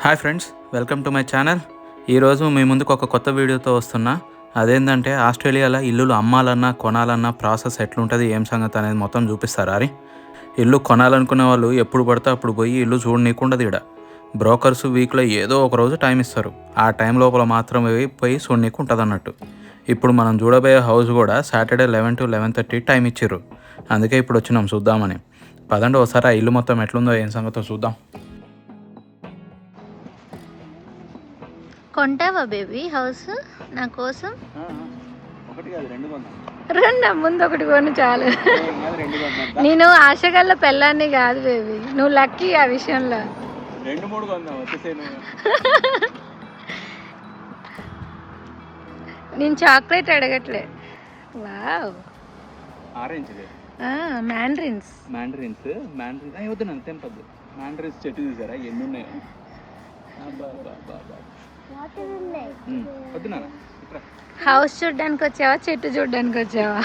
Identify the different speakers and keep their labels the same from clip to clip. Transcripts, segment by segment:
Speaker 1: Hi friends welcome to my channel ఈరోజు మీ ముందుకు ఒక కొత్త వీడియోతో వస్తున్నా. అదేంటంటే ఆస్ట్రేలియాలో ఇల్లులు అమ్మాలన్నా కొనాలన్నా ప్రాసెస్ ఎట్లుంటుంది ఏం సంగతి అనేది మొత్తం చూపిస్తారా అరే ఇల్లు కొనాలనుకునే వాళ్ళు ఎప్పుడు పడితే అప్పుడు పోయి ఇల్లు చూడనీకుండదు ఇక్కడ బ్రోకర్స్ వీక్లో ఏదో ఒక రోజు టైం ఇస్తారు. ఆ టైం లోపల మాత్రమే పోయి చూడనీకు ఉంటుంది అన్నట్టు ఇప్పుడు మనం చూడబోయే హౌస్ కూడా Saturday eleven to eleven thirty time ఇచ్చారు అందుకే ఇప్పుడు వచ్చినాం చూద్దామని. పదండి ఒకసారి ఆ ఇల్లు మొత్తం ఎట్లుందో ఏం సంగతో చూద్దాం.
Speaker 2: కొంటావా బేబీ హౌస్ నా కోసం?
Speaker 1: రెండు
Speaker 2: ముందు ఒకటి కొని చాలు. నేను ఆశగల్ల పెళ్ళాన్ని కాదు బేబీ. నువ్వు లక్కీ ఆ విషయంలో.
Speaker 1: రెండు మూడు
Speaker 2: నేను chocolate అడగట్లే. Wow.
Speaker 1: Orange
Speaker 2: mandarins.
Speaker 1: Mandarins mandarins వద్దు నన్ను తెంపద్దు. మ్యాండరిన్స్ చెట్టు చూసారా? ఎన్ని ఉన్నాయో?
Speaker 2: హౌస్ చూడడానికి వచ్చావా? చెట్టు చూడడానికి వచ్చావా?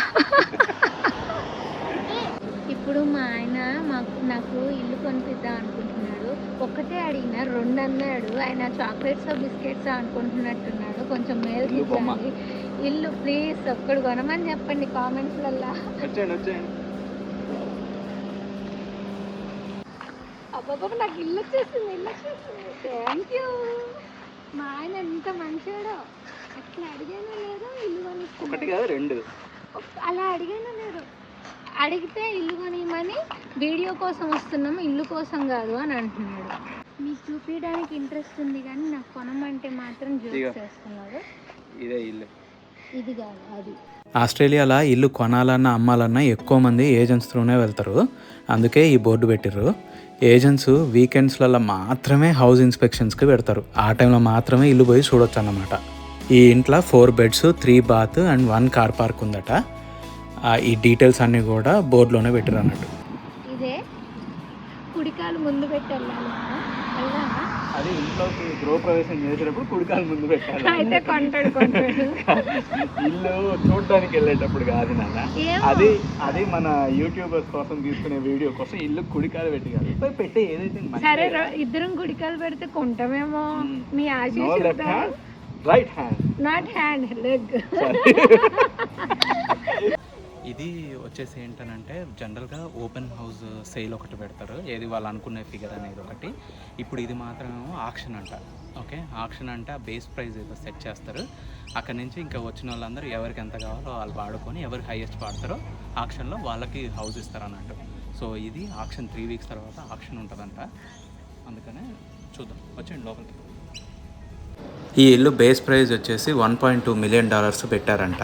Speaker 2: ఇప్పుడు మా ఆయన మాకు నాకు ఇల్లు కొనిపిద్దాం అనుకుంటున్నాడు. ఒక్కటే అడిగిన రెండు అన్నాడు ఆయన చాక్లెట్స్ బిస్కెట్స్ అనుకుంటున్నట్టున్నాడు. కొంచెం మేలు. తీర్చాలి ఇల్లు ప్లీజ్ ఒక్కడు కొనమని చెప్పండి కామెంట్స్లల్లా. అబ్బాబా నాకు ఇల్లు వచ్చేసింది ఇల్లు వచ్చేసింది. థ్యాంక్ యూ మా ఆయన ఎంత మంచివాడో అట్లా అడిగానో లేదో ఇల్లు
Speaker 1: ఒకటి కాదు రెండు.
Speaker 2: అలా అడిగానో లేదు. అడిగితే ఇల్లు కొనియమని వీడియో కోసం వస్తున్నాము ఇల్లు కోసం కాదు అని అంటున్నాడు. మీకు చూపించడానికి ఇంట్రెస్ట్ ఉంది కానీ నాకు కొనమంటే మాత్రం చేస్తున్నాడు.
Speaker 1: ఇదే ఇల్లు.
Speaker 2: ఇది కాదు అది.
Speaker 1: ఆస్ట్రేలియాలో ఇల్లు కొనాలన్నా అమ్మాలన్నా ఎక్కువ మంది ఏజెంట్స్ త్రూనే వెళ్తారు. అందుకే ఈ బోర్డు పెట్టిర్రు. ఏజెంట్స్ వీకెండ్స్లలో మాత్రమే హౌస్ ఇన్స్పెక్షన్స్కి పెడతారు. ఆ టైంలో మాత్రమే ఇల్లు పోయి చూడొచ్చు అన్నమాట ఈ ఇంట్లో four beds three bath and one car park ఉందట. ఈ డీటెయిల్స్ అన్నీ కూడా బోర్డులోనే పెట్టారు అన్నట్టు
Speaker 2: ఇదే కుడికాలు ముందు పెట్టి
Speaker 1: అది ఇంట్లోకి గృహప్రవేశం చేసేటప్పుడు కుడికాలు ముందు పెట్టాలి.
Speaker 2: అయితే కొంటాడు కొంటాడు.
Speaker 1: ఇల్లు చూడడానికి వెళ్ళేటప్పుడు కాదు నాన్న. అది అది మన యూట్యూబర్స్ కోసం తీసుకునే వీడియో కోసం ఇల్లు కుడికాలు పెట్టి కాదు పోయి పెట్టే ఏదైతే
Speaker 2: సరే ఇద్దరం కుడికాలు పెడితే కొంటామేమో.
Speaker 1: మ్మ్.
Speaker 2: మీ
Speaker 1: hand right hand
Speaker 2: not hand leg
Speaker 1: ఇది వచ్చేసి ఏంటనంటే జనరల్గా ఓపెన్ హౌస్ సేల్ ఒకటి పెడతారు. ఏది వాళ్ళు అనుకునే ఫిగర్ అనేది ఒకటి. ఇప్పుడు ఇది మాత్రం ఆక్షన్ అంట. ఓకే? ఆక్షన్ అంటే ఆ బేస్ ప్రైస్ ఏదో సెట్ చేస్తారు. అక్కడ నుంచి ఇంకా వచ్చిన వాళ్ళందరూ ఎవరికి ఎంత కావాలో వాళ్ళు వాడుకొని ఎవరు హైయెస్ట్ వాడతారో ఆక్షన్లో వాళ్ళకి హౌస్ ఇస్తారు అన్నట్టు సో ఇది ఆక్షన్ త్రీ వీక్స్ తర్వాత ఆక్షన్ ఉంటుందంట. అందుకనే చూద్దాం. వచ్చేయండి లోపలికి. ఈ ఇల్లు బేస్ ప్రైస్ వచ్చేసి one point two million dollars పెట్టారంట.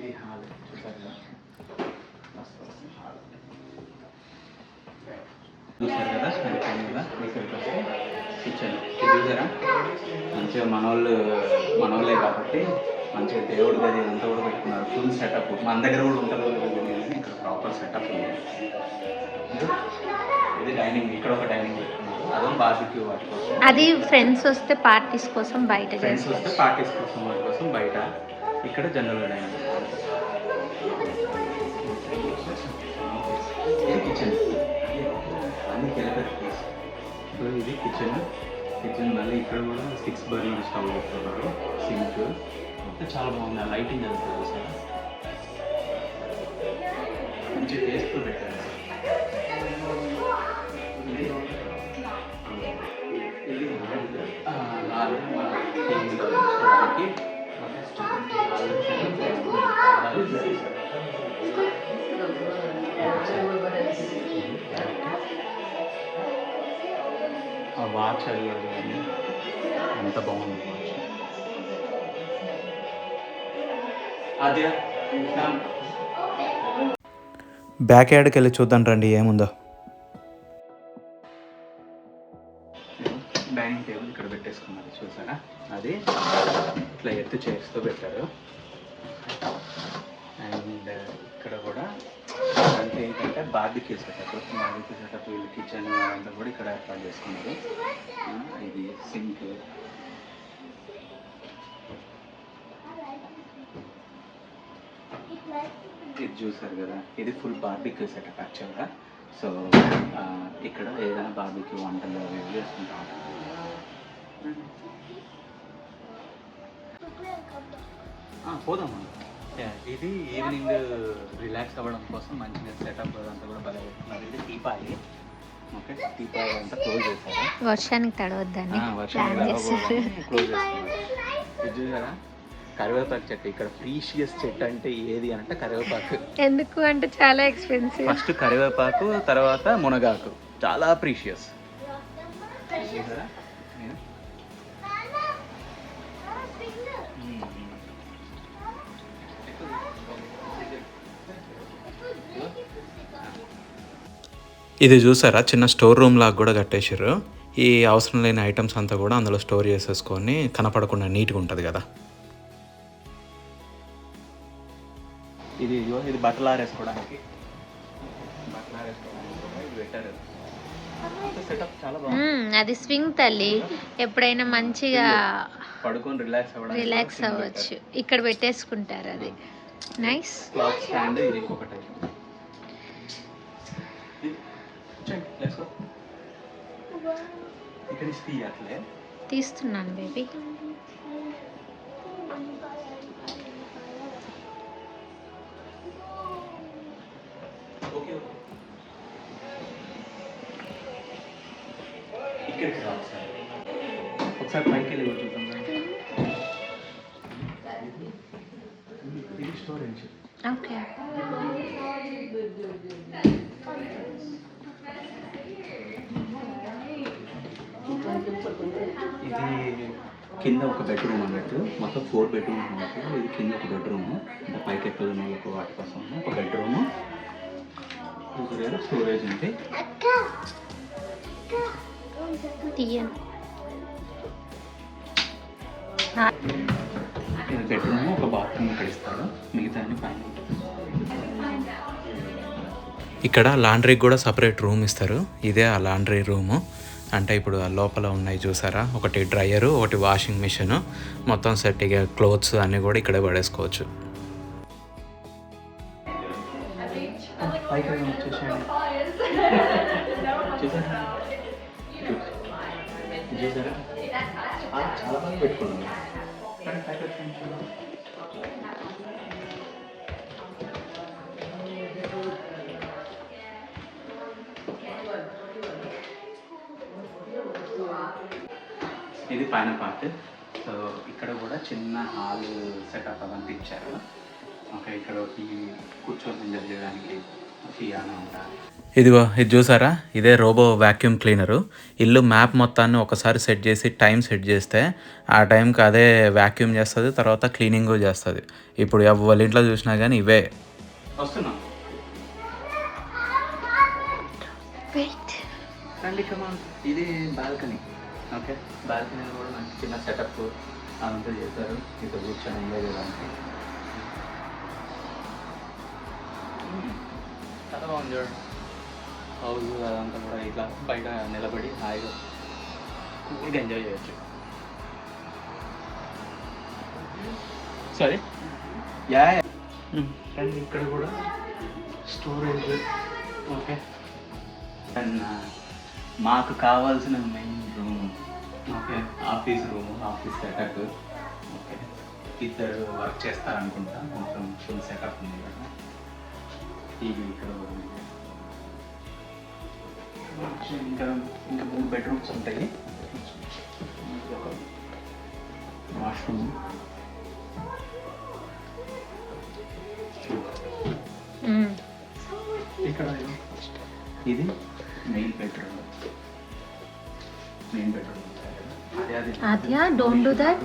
Speaker 1: ఇది హాల్ చూసారు కదా? సరిపోయింది కదా ఇక్కడికి వస్తే కిచెన్ చూసారా మంచిగా మనోళ్ళు మనోళ్ళే కాబట్టి మంచిగా దేవుడి గది అంతా కూడా పెట్టుకున్నారు. ఫుల్ సెటప్ మన దగ్గర కూడా ఉంటుందో ఇక్కడ ప్రాపర్ సెటప్ ఉంది. ఇది డైనింగ్ ఇక్కడ ఒక డైనింగ్ పెట్టుకున్నారు. అదో బార్బిక్యూ వాటి కోసం.
Speaker 2: అది ఫ్రెండ్స్ వస్తే పార్టీస్ కోసం బయట
Speaker 1: ఫ్రెండ్స్ వస్తే పార్టీస్ కోసం వాటి కోసం బయట. ఇక్కడ జనరల్ డైనింగ్ ఇది కిచెన్ అన్ని కెలపెట్ ప్లేస్ సో ఇది కిచెన్ కిచెన్ మళ్ళీ ఇక్కడ కూడా సిక్స్ బర్నర్ స్టవ్ పెట్టుకున్నారు సింక్ అంటే చాలా బాగుంది ఆ లైటింగ్ అది సార్ మంచి టేస్ట్ పెట్టారు ఇది నాలుగు మన ఆ వాచ్ అడిగాడు కానీ ఎంత బాగుంది వాచ్ అదే బ్యాక్ యార్డ్కి వెళ్ళి చూద్దాం రండి ఏముందో. అంతా కూడా ఇక్కడ ఏర్పాటు చేసుకున్నారు. ఇది సింక్. ఇది చూసారు కదా ఇది ఫుల్ బార్బిక్యూ సెటప్ యాక్చువల్గా సో ఇక్కడ ఏదైనా బార్బిక్యూ వంటలు అవి చేసుకుంటా ఉంటాం పోదాం యా, ఇది ఈవినింగ్ రిలాక్స్ అవ్వడం కోసం మంచిగా సెటప్ అదంతా కూడా బాగా పెట్టుకున్నారు. ఇది టీపాయి ఓకే టీపాయి అంతా క్లోజ్ చేశారు
Speaker 2: వర్షానికి తడవద్దని
Speaker 1: ఆ, వర్షం
Speaker 2: ప్లాన్ చేస్తారు
Speaker 1: క్లోజ్ చూసారా? కరివేపాకు చెట్టు. ఇక్కడ ప్రీషియస్ చెట్టు అంటే ఏది అంటే కరివేపాకు.
Speaker 2: ఎందుకు అంటే చాలా ఎక్స్పెన్సివ్
Speaker 1: ఫస్ట్ కరివేపాకు తర్వాత మునగాకు. చాలా ప్రీషియస్ ఇది చూసారా? చిన్న స్టోర్ రూమ్ లాగా కూడా కట్టేసారు ఈ అవసరం లేని ఐటమ్స్ అంతా కూడా అందులో స్టోర్ చేసేసుకొని కనపడకుండా నీట్గా ఉంటుంది కదా. ఇది ఇదిగో ఇది బట్టలు ఆరేసుకోవడానికి. బట్టలు పెట్టారు.
Speaker 2: అది స్వింగ్ తల్లి. ఎప్పుడైనా మంచిగా
Speaker 1: పడుకొని రిలాక్స్ అవ్వడానికి
Speaker 2: రిలాక్స్ అవ్వచ్చు. ఇక్కడ పెట్టేసుకుంటారు అది. నైస్
Speaker 1: క్లాత్ స్టాండ్ ఇది ఇంకొకటి ఇక్కడ నుంచి తీయట్లే
Speaker 2: తీస్తున్నాను బేబీ
Speaker 1: ఓకే ఓకే ఇక్కడికి రా ఒకసారి ఒకసారి పైకి వెళ్ళి కూడా చూద్దాం రా. ఇది స్టోరేజ్.
Speaker 2: ఓకే
Speaker 1: ఇది కింద ఒక బెడ్రూమ్ అన్నట్టు మొత్తం ఫోర్ బెడ్రూమ్ అన్నట్టు ఇది కింద ఒక బెడ్రూమ్ పైకి ఎక్కడున్న వాళ్ళకు వాటి కోసం ఒక బెడ్రూమ్ స్టోరేజ్ ఉంది. బెడ్రూమ్ ఒక బాత్రూమ్ ఇక్కడ ఇస్తారు మిగతా అన్ని పైన ఇక్కడ లాండ్రీకి కూడా సపరేట్ రూమ్ ఇస్తారు. ఇదే ఆ లాండ్రీ రూము అంటే ఇప్పుడు ఆ లోపల ఉన్నాయి చూసారా? ఒకటి డ్రయరు ఒకటి వాషింగ్ మిషన్. మొత్తం సెట్ ఇక క్లోత్స్ అన్నీ కూడా ఇక్కడే పడేసుకోవచ్చు. చాలా బాగా పెట్టుకున్నాను. ఇది పైన పార్ట్. సో ఇక్కడ కూడా చిన్న హాల్ సెటప్ అదంతా ఇచ్చారు. ఓకే ఇక్కడ టీవీ కూర్చొని ఎంజాయ్ చేయడానికి పియానో ఇదిగో ఇది చూసారా? ఇదే రోబో వ్యాక్యూమ్ క్లీనరు ఇల్లు మ్యాప్ మొత్తాన్ని ఒకసారి సెట్ చేసి టైం సెట్ చేస్తే ఆ టైంకి అదే వ్యాక్యూమ్ చేస్తుంది తర్వాత క్లీనింగ్ చేస్తుంది. ఇప్పుడు ఎవరి ఇంట్లో చూసినా కానీ ఇవే. వస్తున్నా. ఇది బాల్కనీ. ఓకే. బాల్కనీలో కూడా మంచి చిన్న సెటప్ అదంతా చేశారు. ఇక్కడ కూర్చొని ఎంజాయ్ చేయడానికి. మ్మ్. చాలా బాగుంది చూడండి హౌస్ అదంతా కూడా ఇట్లా బయట నిలబడి హాయిగా కూల్గా ఎంజాయ్ చేయొచ్చు. సరే యా అండ్ ఇక్కడ కూడా స్టోరేజ్ ఓకే అండ్ మాకు కావాల్సిన main okay. Office room office setup. Okay. ఇద్దరు వర్క్ చేస్తారనుకుంటా. మొత్తం ఫుల్ సెటప్ ఉంది కదా. టీవీ ఇక్కడ ఉంది. ఇంకా ఇంకా మూడు బెడ్రూమ్స్ ఉంటాయి. వాష్రూమ్. ఇక్కడ ఇది main bedroom. Main bedroom.
Speaker 2: Aadya don't do that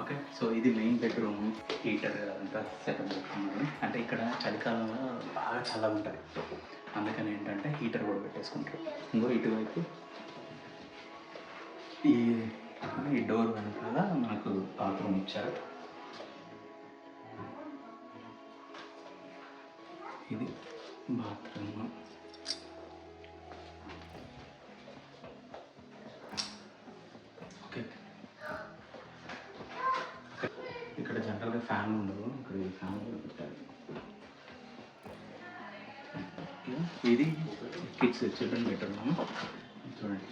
Speaker 1: okay so ఇది మెయిన్ బెడ్రూమ్ హీటర్ అంతా సెటప్ పెట్టుకున్నాను అంటే ఇక్కడ చలికాలంలో బాగా చల్లగా ఉంటుంది అందుకని ఏంటంటే హీటర్ కూడా పెట్టేసుకుంటారు. ఇంకో ఇటువైపు ఈ ఈ డోర్ వెనకాల మనకు బాత్రూమ్ ఇచ్చారు. ఇది బాత్రూమ్ ఫ్యాన్ ఉండదు ఇక్కడ ఫ్యాన్ ఇది కిడ్స్ చిల్డ్రన్ బెడ్రూమ్. చూడండి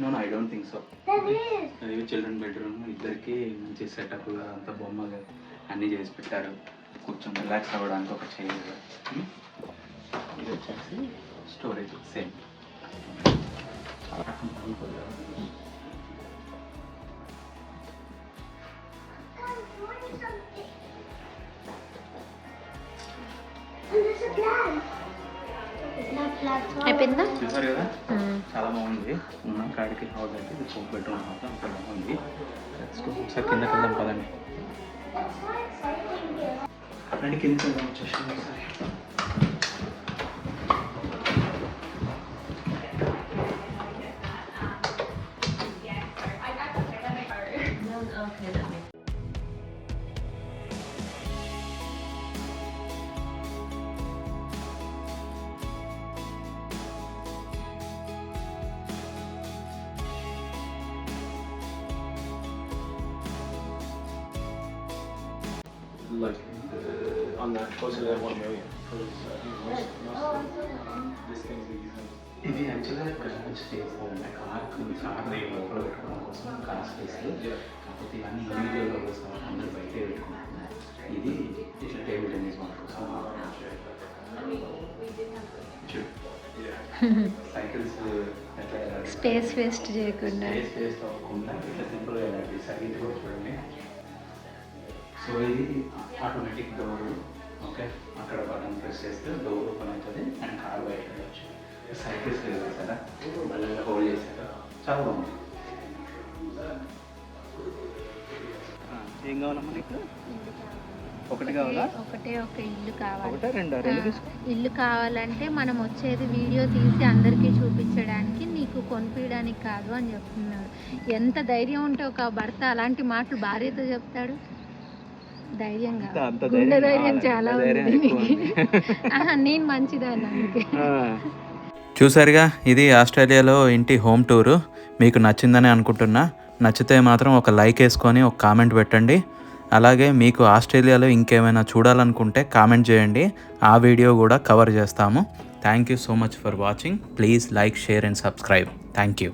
Speaker 1: no I don't think so. అది చిల్డ్రన్ బెడ్రూమ్. ఇద్దరికి మంచి సెటప్గా అంత బొమ్మగా అన్నీ చేసి పెట్టారు. కొంచెం రిలాక్స్ అవ్వడానికి ఒక చైర్ ఇది వచ్చేసి స్టోరేజ్ సేమ్
Speaker 2: అయిపోయిందా?
Speaker 1: చూసారు కదా? చాలా బాగుంది. ఉన్న కాడికి అయితే ఇది ఫోర్ బెడ్రూమ్ హౌస్ అంత బాగుంది. ఒకసారి కిందకి వెళ్దాం పదండి. రండి కిందకి వెళ్దాం వచ్చేసి.
Speaker 3: On that closer to that one million. For this, most, most this thing that you have.
Speaker 1: ఇది యాక్చువల్గా గరాజ్ స్పేస్ కార్ లోపల పెట్టుకోవడం కోసం కార్ స్పేస్ కాకపోతే ఇవన్నీ ఇండివిజువల్గా కోసం అందరూ బయటే పెట్టుకుంటున్నారు ఇది ఇట్లా టేబుల్ టెన్నిస్ కోసం సైకిల్స్?
Speaker 2: స్పేస్ వేస్ట్ చేయకుండా
Speaker 1: స్పేస్ వేస్ట్ అవ్వకుండా ఇట్లా సింపుల్గా వెళ్ళాలి సైకిల్ కూడా చూడండి సో ఇది ఆటోమేటిక్ డోర్ ఓకే. అక్కడ బటన్ ప్రెస్ చేస్తే డోర్ ఓపెన్ అవుతుంది. అండ్ కార్ బయట వెళ్ళచ్చు సైకిల్స్ కదా. మళ్ళీ హోల్డ్ చేశారు చాలా బాగుంది. ఏం కావాలమ్మా నీకు? ఒకటి కావాలా?
Speaker 2: ఒకటే ఒక ఇల్లు కావాలి.
Speaker 1: ఒకటే రెండా?
Speaker 2: ఇల్లు కావాలంటే మనం వచ్చేది వీడియో తీసి అందరికీ చూపించడానికి నీకు కొనిపించడానికి కాదు అని చెప్తున్నాడు. ఎంత ధైర్యం ఉంటే ఒక భర్త అలాంటి మాటలు భార్యతో చెప్తాడు? ధైర్యంగా.
Speaker 1: అంత- ధైర్యం.
Speaker 2: చాలా నేను మంచిదాన్ని అందుకే.
Speaker 4: చూసారుగా ఇది ఆస్ట్రేలియాలో ఇంటి హోమ్ టూరు. మీకు నచ్చిందని అనుకుంటున్నా. నచ్చితే మాత్రం ఒక లైక్ వేసుకొని ఒక కామెంట్ పెట్టండి. అలాగే మీకు ఆస్ట్రేలియాలో ఇంకేమైనా చూడాలనుకుంటే కామెంట్ చేయండి. ఆ వీడియో కూడా కవర్ చేస్తాము. Thank you so much for watching please like share and subscribe thank you